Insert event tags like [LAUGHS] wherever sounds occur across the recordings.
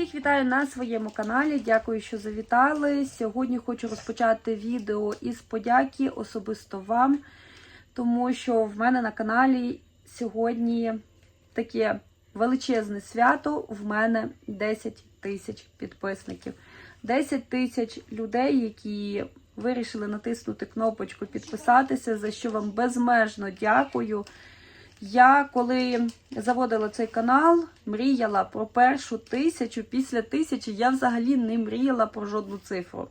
Всіх вітаю на своєму каналі. Дякую, що завітали. Сьогодні хочу розпочати відео із подяки особисто вам, тому що в мене на каналі сьогодні таке величезне свято. В мене 10 тисяч підписників. 10 тисяч людей, які вирішили натиснути кнопочку підписатися, за що вам безмежно дякую. Я коли заводила цей канал, мріяла про першу тисячу. Після тисячі я взагалі не мріяла про жодну цифру.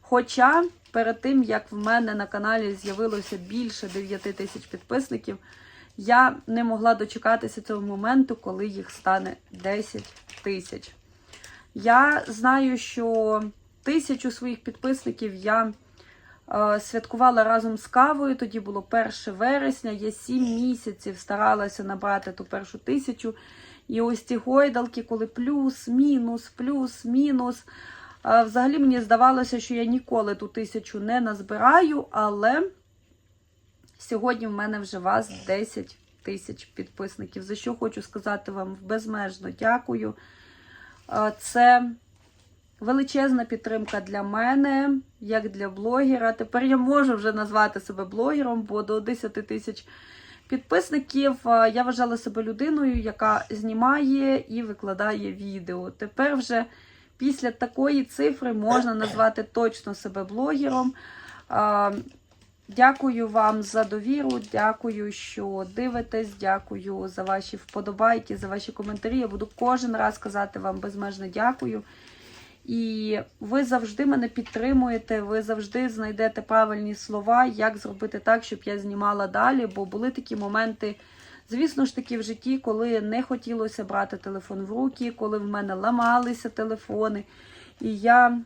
Хоча перед тим, як в мене на каналі з'явилося більше 9 тисяч підписників, я не могла дочекатися цього моменту, коли їх стане 10 тисяч. Я знаю, що тисячу своїх підписників я святкувала разом з кавою. Тоді було 1 вересня. Я 7 місяців старалася набрати ту першу тисячу. І ось ці гойдалки, коли плюс, мінус, плюс, мінус. Е, Взагалі мені здавалося, що я ніколи ту тисячу не назбираю, але сьогодні в мене вже вас 10 тисяч підписників. За що хочу сказати вам безмежно дякую. Е, Це величезна підтримка для мене, як для блогера. Тепер я можу вже назвати себе блогером, бо до 10 тисяч підписників я вважала себе людиною, яка знімає і викладає відео. Тепер вже після такої цифри можна назвати точно себе блогером. Дякую вам за довіру, дякую, що дивитесь, дякую за ваші вподобайки, за ваші коментарі. Я буду кожен раз казати вам безмежно дякую. І ви завжди мене підтримуєте, ви завжди знайдете правильні слова, як зробити так, щоб я знімала далі. Бо були такі моменти, звісно ж таки, в житті, коли не хотілося брати телефон в руки, коли в мене ламалися телефони. І я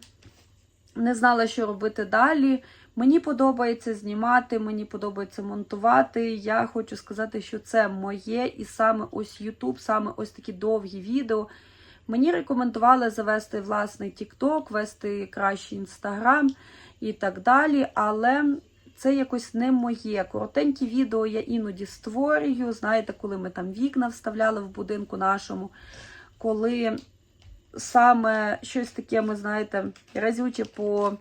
не знала, що робити далі. Мені подобається знімати, мені подобається монтувати. Я хочу сказати, що це моє, і саме ось YouTube, саме ось такі довгі відео. Мені рекомендували завести власний TikTok, вести краще Instagram і так далі. Але це якось не моє. Коротенькі відео я іноді створюю. Знаєте, коли ми там вікна вставляли в будинку нашому, коли саме щось таке, ми знаєте, разюче по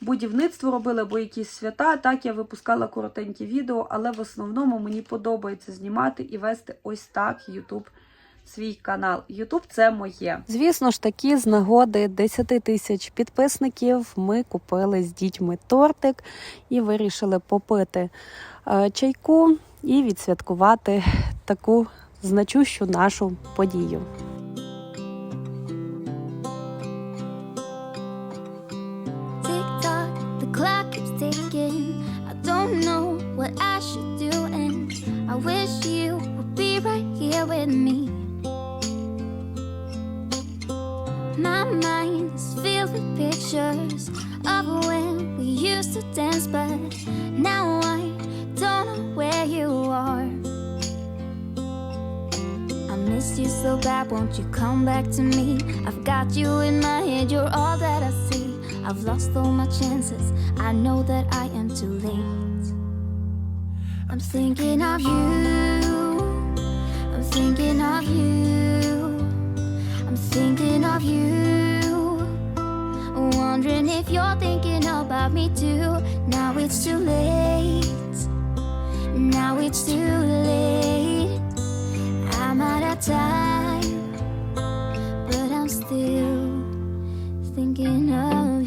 будівництву робили або якісь свята. Так я випускала коротенькі відео, але в основному мені подобається знімати і вести ось так YouTube свій канал. YouTube це моє. Звісно ж такі з нагоди 10 тисяч підписників ми купили з дітьми тортик і вирішили попити е, чайку і відсвяткувати таку значущу нашу подію. Lost all my chances, I know that I am too late. I'm thinking of you, I'm thinking of you, I'm thinking of you. Wondering if you're thinking about me too. Now it's too late, now it's too late. I'm out of time, but I'm still thinking of you.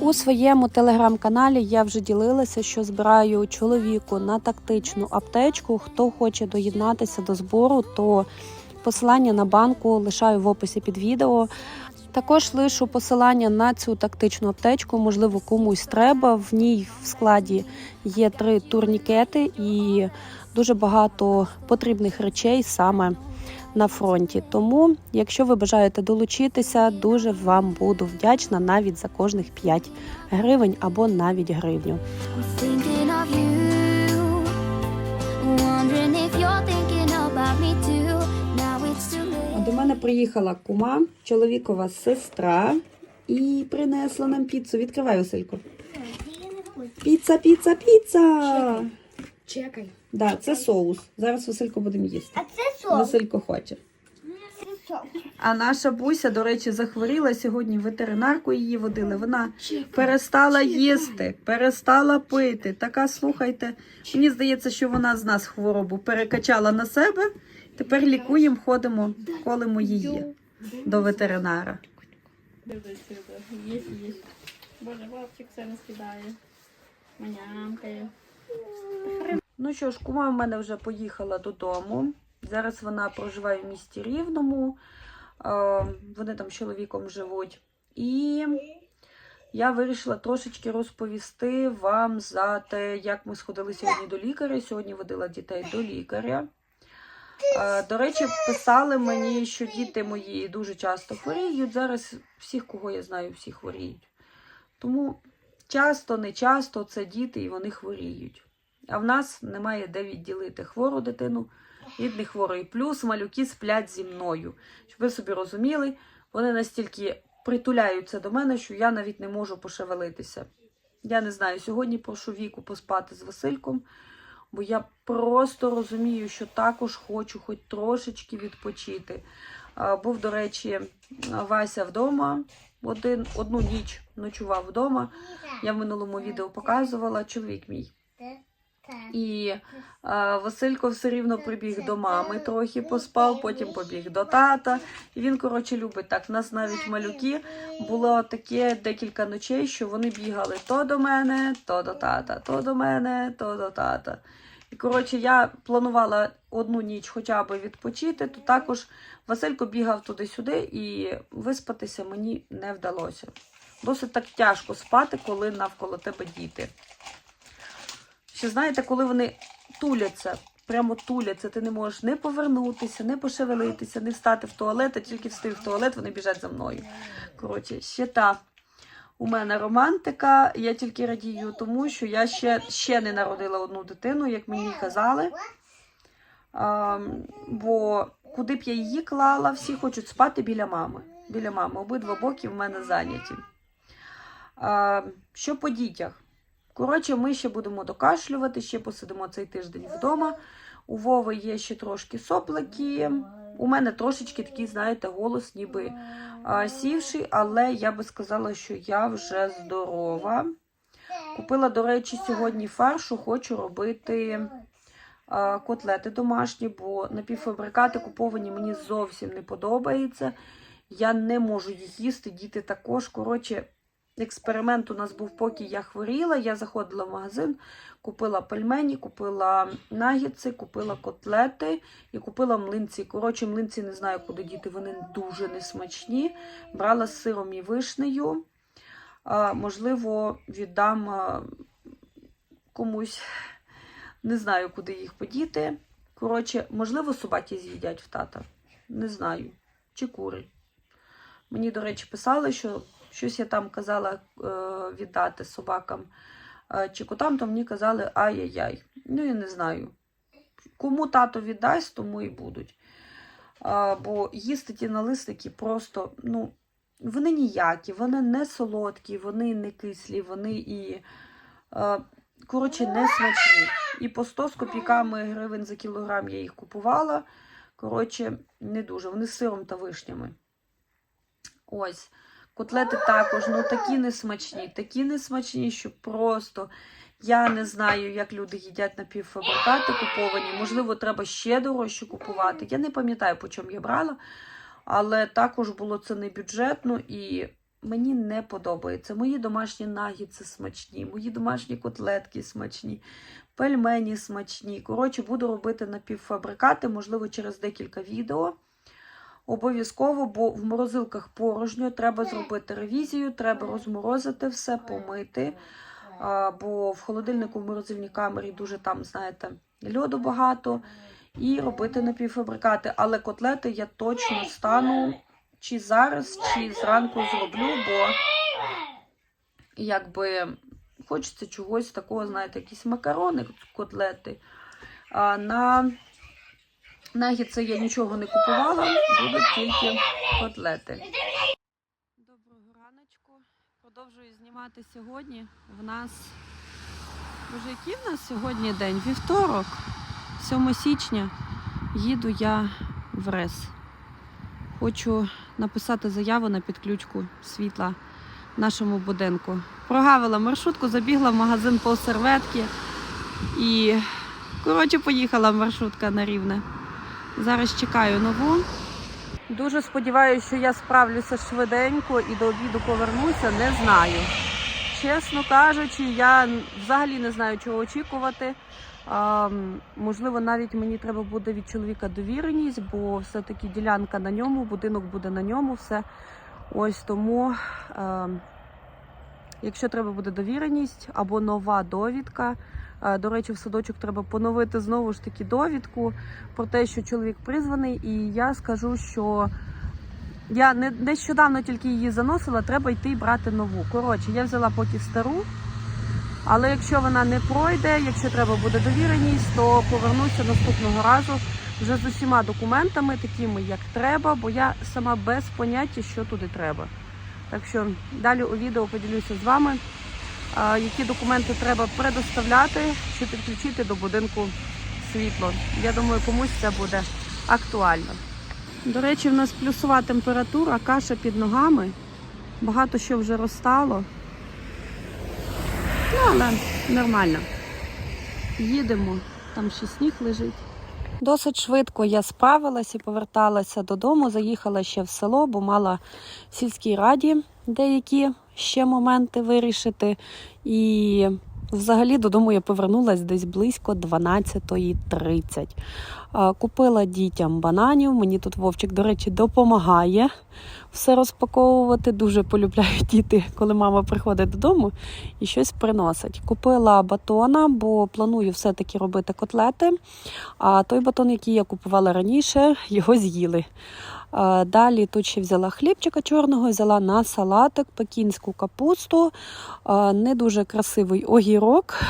У своєму телеграм-каналі я вже ділилася, що збираю чоловіку на тактичну аптечку. Хто хоче доєднатися до збору, то посилання на банку лишаю в описі під відео. Також лишу посилання на цю тактичну аптечку, можливо, комусь треба. В ній в складі є три турнікети і дуже багато потрібних речей саме на фронті. Тому, якщо ви бажаєте долучитися, дуже вам буду вдячна навіть за кожних 5 гривень або навіть гривню. До мене приїхала кума, чоловікова сестра, і принесла нам піцу. Відкривай, Василько. Піца, піца, піца. Чекай. Да, це соус. Зараз Василько будемо їсти. А це соус. Василько хоче. А наша буся, до речі, захворіла. Сьогодні ветеринарку її водили. Вона перестала їсти, перестала пити. Така, слухайте, мені здається, що вона з нас хворобу перекачала на себе. Тепер лікуємо, ходимо, колимо її до ветеринара. Їсть, їсть. Боже, вовчик все не скидає. Ну що ж, кума в мене вже поїхала додому. Зараз вона проживає в місті Рівному. Е, Вони там з чоловіком живуть. І я вирішила трошечки розповісти вам за те, як ми сходили сьогодні до лікаря. Сьогодні водила дітей до лікаря. Е, До речі, писали мені, що діти мої дуже часто хворіють. Зараз всіх, кого я знаю, всі хворіють. Тому часто, не часто це діти і вони хворіють. А в нас немає де відділити хвору дитину від нехворої. Плюс малюки сплять зі мною. Щоб ви собі розуміли, вони настільки притуляються до мене, що я навіть не можу пошевелитися. Я не знаю, сьогодні прошу віку поспати з Васильком, бо я просто розумію, що також хочу хоч трошечки відпочити. Був, до речі, Вася вдома. Один, одну ніч ночував вдома. Я в минулому відео показувала чоловік мій. І е, Василько все рівно прибіг до мами, трохи поспав, потім побіг до тата. І він, коротше, любить так. У нас навіть малюки було таке декілька ночей, що вони бігали то до мене, то до тата, то до мене, то до тата. І коротше, я планувала одну ніч хоча б відпочити, то також Василько бігав туди-сюди, і виспатися мені не вдалося. Досить так тяжко спати, коли навколо тебе діти. Ще знаєте, коли вони туляться, прямо туляться, ти не можеш не повернутися, не пошевелитися, не встати в туалет, а тільки встиг в туалет, вони біжать за мною. Коротше, ще та у мене романтика. Я тільки радію тому, що я ще, ще не народила одну дитину, як мені казали. А, бо куди б я її клала, всі хочуть спати біля мами. Біля мами. Обидва боки в мене зайняті. А, що по дітях? Коротше, ми ще будемо докашлювати, ще посидимо цей тиждень вдома. У Вови є ще трошки соплики. У мене трошечки такий, знаєте, голос ніби сівший, але я би сказала, що я вже здорова. Купила, до речі, сьогодні фаршу, хочу робити котлети домашні, бо напівфабрикати куповані мені зовсім не подобається. Я не можу їх їсти, діти також. Коротше, експеримент у нас був, поки я хворіла. Я заходила в магазин, купила пельмені, купила нагітси, купила котлети і купила млинці. Коротше, млинці не знаю, куди діти, вони дуже несмачні. Брала з сиром і вишнею. А, можливо, віддам а, комусь, не знаю, куди їх подіти. Коротше, можливо, собаки з'їдять в тата. Не знаю. Чи кури. Мені, до речі, писали, що щось я там казала е, віддати собакам е, чи котам, то мені казали ай-яй-яй. Ну, я не знаю. Кому тато віддасть, тому і будуть. Бо їсти ті налисники просто, ну, вони ніякі, вони не солодкі, вони не кислі, вони і, е, коротше, не смачні. І по 100 з копійками гривень за кілограм я їх купувала. Коротше, не дуже. Вони з сиром та вишнями. Ось. Котлети також, ну такі несмачні, такі несмачні, що просто я не знаю, як люди їдять напівфабрикати куповані. Можливо, треба ще дорожче купувати. Я не пам'ятаю, по чому я брала, але також було це не бюджетно і мені не подобається. Мої домашні нагідси смачні, мої домашні котлетки смачні, пельмені смачні. Коротше, буду робити напівфабрикати, можливо, через декілька відео. Обов'язково, бо в морозилках порожньо, треба зробити ревізію, треба розморозити все, помити. Бо в холодильнику в морозильній камері дуже там, знаєте, льоду багато. І робити напівфабрикати. Але котлети я точно стану чи зараз, чи зранку зроблю, бо якби хочеться чогось такого, знаєте, якісь макарони, котлети. На Нагідси я нічого не купувала, будуть тільки котлети. Доброго раночку. Продовжую знімати сьогодні. В нас Боже, який в нас сьогодні день? Вівторок, 7 січня, їду я в РЕС. Хочу написати заяву на підключку світла нашому будинку. Прогавила маршрутку, забігла в магазин по серветки і, коротше, поїхала маршрутка на рівне. Зараз чекаю нову. Дуже сподіваюся, що я справлюся швиденько і до обіду повернуся, не знаю. Чесно кажучи, я взагалі не знаю, чого очікувати. А, можливо, навіть мені треба буде від чоловіка довіреність, бо все-таки ділянка на ньому, будинок буде на ньому, все. Ось тому, е, якщо треба буде довіреність або нова довідка. До речі, в садочок треба поновити знову ж таки довідку про те, що чоловік призваний, і я скажу, що я не нещодавно тільки її заносила, треба йти і брати нову. Коротше, я взяла поки стару, але якщо вона не пройде, якщо треба буде довіреність, то повернуся наступного разу вже з усіма документами, такими як треба, бо я сама без поняття, що туди треба. Так що далі у відео поділюся з вами, які документи треба предоставляти, щоб підключити до будинку світло. Я думаю, комусь це буде актуально. До речі, в нас плюсова температура, каша під ногами. Багато що вже розстало. Ну, але нормально. Їдемо, там ще сніг лежить. Досить швидко я справилась і поверталася додому. Заїхала ще в село, бо мала в сільській раді деякі ще моменти вирішити. І взагалі додому я повернулася десь близько 12.30. Купила дітям бананів. Мені тут Вовчик, до речі, допомагає все розпаковувати. Дуже полюбляють [LAUGHS] діти, коли мама приходить додому і щось приносить. Купила батона, бо планую все-таки робити котлети. А той батон, який я купувала раніше, [LAUGHS] його з'їли. Далі тут ще взяла хлібчика чорного, взяла на салатик пекінську капусту, не дуже красивий огірок.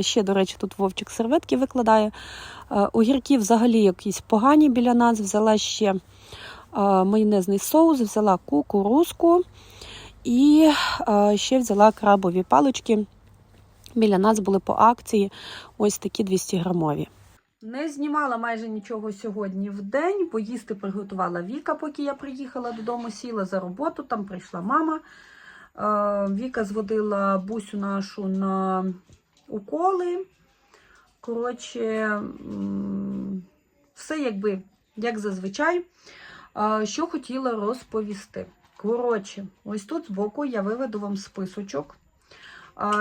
Ще, до речі, тут Вовчик серветки викладає. Огірки взагалі якісь погані біля нас. Взяла ще майонезний соус, взяла кукурузку і ще взяла крабові палички. Біля нас були по акції ось такі 200 грамові. Не знімала майже нічого сьогодні в день, бо їсти приготувала Віка, поки я приїхала додому, сіла за роботу, там прийшла мама. Е, Віка зводила бусю нашу на уколи. Коротше, все якби як зазвичай. Що хотіла розповісти. Коротше, ось тут збоку я виведу вам списочок,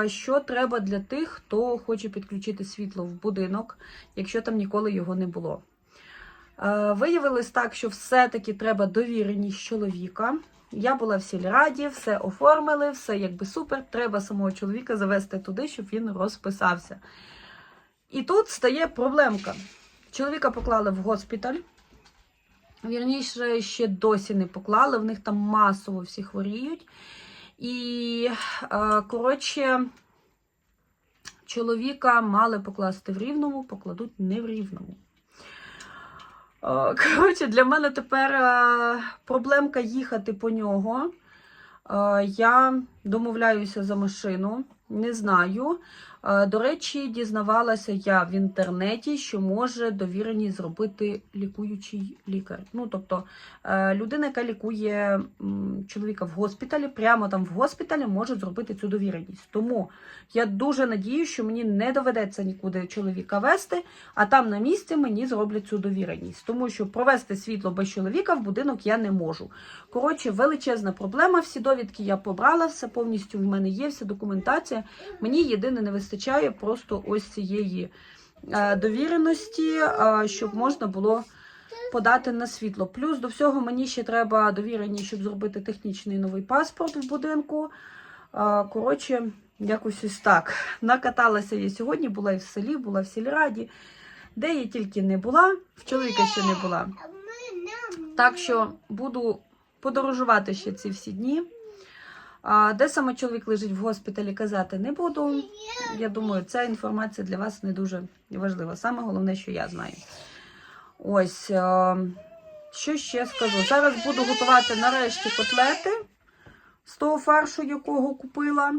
що треба для тих, хто хоче підключити світло в будинок, якщо там ніколи його не було. Е, Виявилось так, що все-таки треба довіреність чоловіка. Я була в сільраді, все оформили, все якби супер. Треба самого чоловіка завести туди, щоб він розписався. І тут стає проблемка. Чоловіка поклали в госпіталь. Вірніше, ще досі не поклали, в них там масово всі хворіють. І, е, коротше, чоловіка мали покласти в рівному, покладуть не в рівному. Е, Коротше, для мене тепер е, проблемка їхати по нього. Я домовляюся за машину, не знаю. До речі, дізнавалася я в інтернеті, що може довіреність зробити лікуючий лікар. Ну, тобто, е, людина, яка лікує чоловіка в госпіталі, прямо там в госпіталі може зробити цю довіреність. Тому я дуже надію, що мені не доведеться нікуди чоловіка вести, а там на місці мені зроблять цю довіреність. Тому що провести світло без чоловіка в будинок я не можу. Коротше, величезна проблема. Всі довідки я побрала, все повністю в мене є, вся документація. Мені єдине не вистачає просто ось цієї е, довіреності, е, щоб можна було подати на світло. Плюс до всього мені ще треба довіреність, щоб зробити технічний новий паспорт в будинку. Е, Коротше, якось ось так. Накаталася я сьогодні, була і в селі, була в сільраді, де я тільки не була, в чоловіка ще не була. Так що буду подорожувати ще ці всі дні. Де саме чоловік лежить в госпіталі, казати не буду. Я думаю, ця інформація для вас не дуже важлива. Саме головне, що я знаю. Ось, е, що ще скажу? Зараз буду готувати нарешті котлети з того фаршу, якого купила.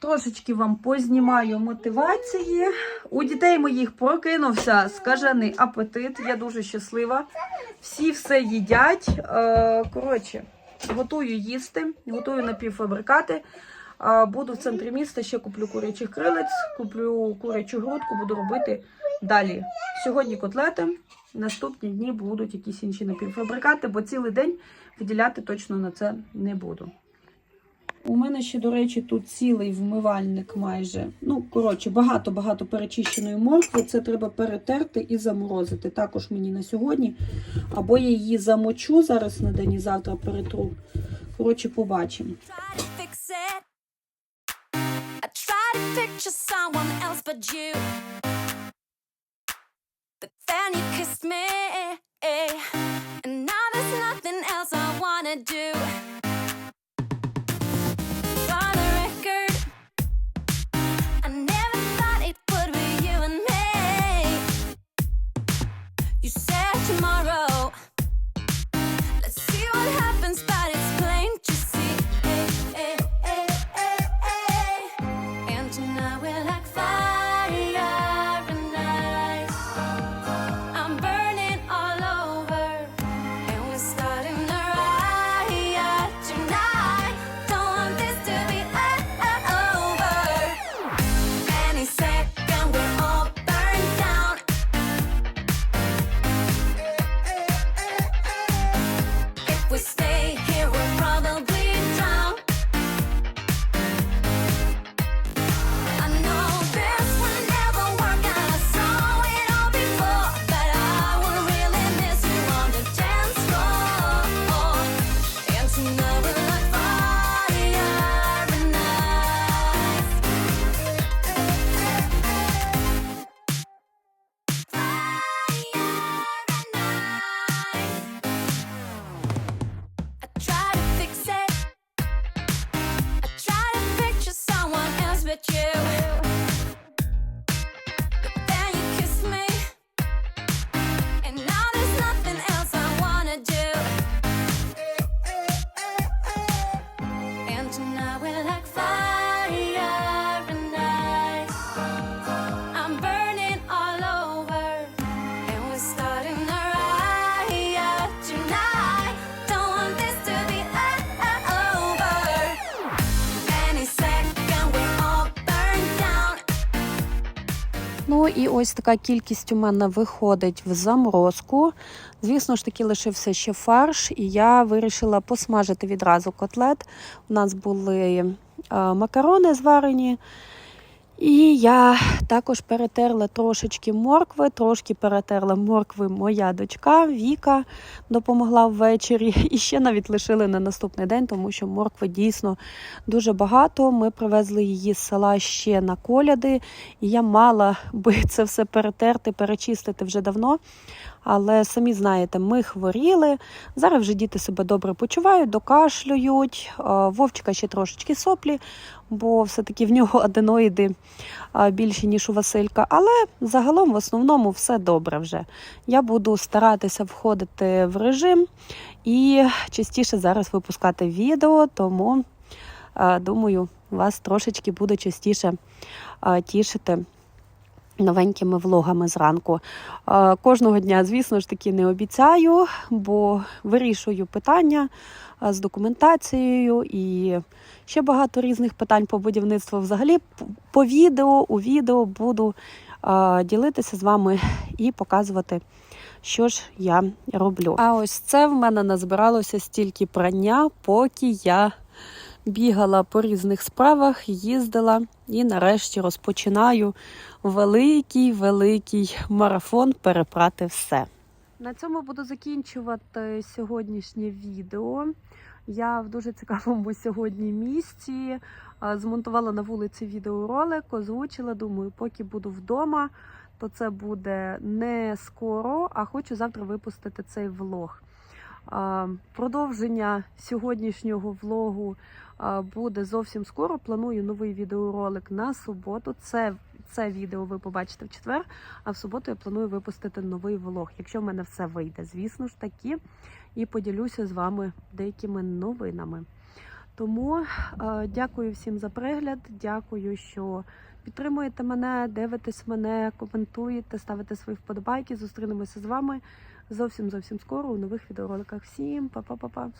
Трошечки вам познімаю мотивації. У дітей моїх прокинувся скажений апетит. Я дуже щаслива. Всі все їдять. Е, Коротше, готую їсти, готую напівфабрикати. Буду в центрі міста, ще куплю курячих крилець, куплю курячу грудку, буду робити далі. Сьогодні котлети, наступні дні будуть якісь інші напівфабрикати, бо цілий день виділяти точно на це не буду. У мене ще, до речі, тут цілий вмивальник майже. Ну, коротше, багато-багато перечищеної моркви. Це треба перетерти і заморозити. Також мені на сьогодні. Або я її замочу зараз на день і завтра перетру. Коротше, побачимо. then you me, and now there's nothing else I wanna do. І ось така кількість у мене виходить в заморозку. Звісно ж таки, лишився ще фарш, і я вирішила посмажити відразу котлет. У нас були е, макарони зварені. І я також перетерла трошечки моркви, трошки перетерла моркви моя дочка Віка допомогла ввечері. [LAUGHS] І ще навіть лишили на наступний день, тому що моркви дійсно дуже багато. Ми привезли її з села ще на коляди, і я мала би [LAUGHS] це все перетерти, перечистити вже давно. Але самі знаєте, ми хворіли. Зараз вже діти себе добре почувають, докашлюють. Вовчика ще трошечки соплі, бо все-таки в нього [LAUGHS] аденоїди більше, ніж у Василька. Але загалом в основному все добре вже. Я буду старатися входити в режим і частіше зараз випускати відео, тому думаю, вас трошечки буде частіше тішити новенькими влогами зранку. Е, Кожного дня, звісно ж таки, не обіцяю, бо вирішую питання е, з документацією і ще багато різних питань по будівництву. Взагалі, по відео, у відео буду е, ділитися з вами і показувати, що ж я роблю. А ось це в мене назбиралося стільки прання, поки я бігала по різних справах, їздила і нарешті розпочинаю великий великий марафон перепрати все. На цьому буду закінчувати сьогоднішнє відео. Я в дуже цікавому сьогодні місці. Змонтувала на вулиці відеоролик, озвучила. Думаю, поки буду вдома, то це буде не скоро, а хочу завтра випустити цей влог. Продовження сьогоднішнього влогу буде зовсім скоро. Планую новий відеоролик на суботу. Це, це відео ви побачите в четвер, а в суботу я планую випустити новий влог, якщо в мене все вийде, звісно ж таки, і поділюся з вами деякими новинами. Тому дякую всім за перегляд. Дякую, що підтримуєте мене, дивитесь мене, коментуєте, ставите свої вподобайки. Зустрінемося з вами зовсім зовсім скоро у нових відеороликах. Всім па-па-па-па!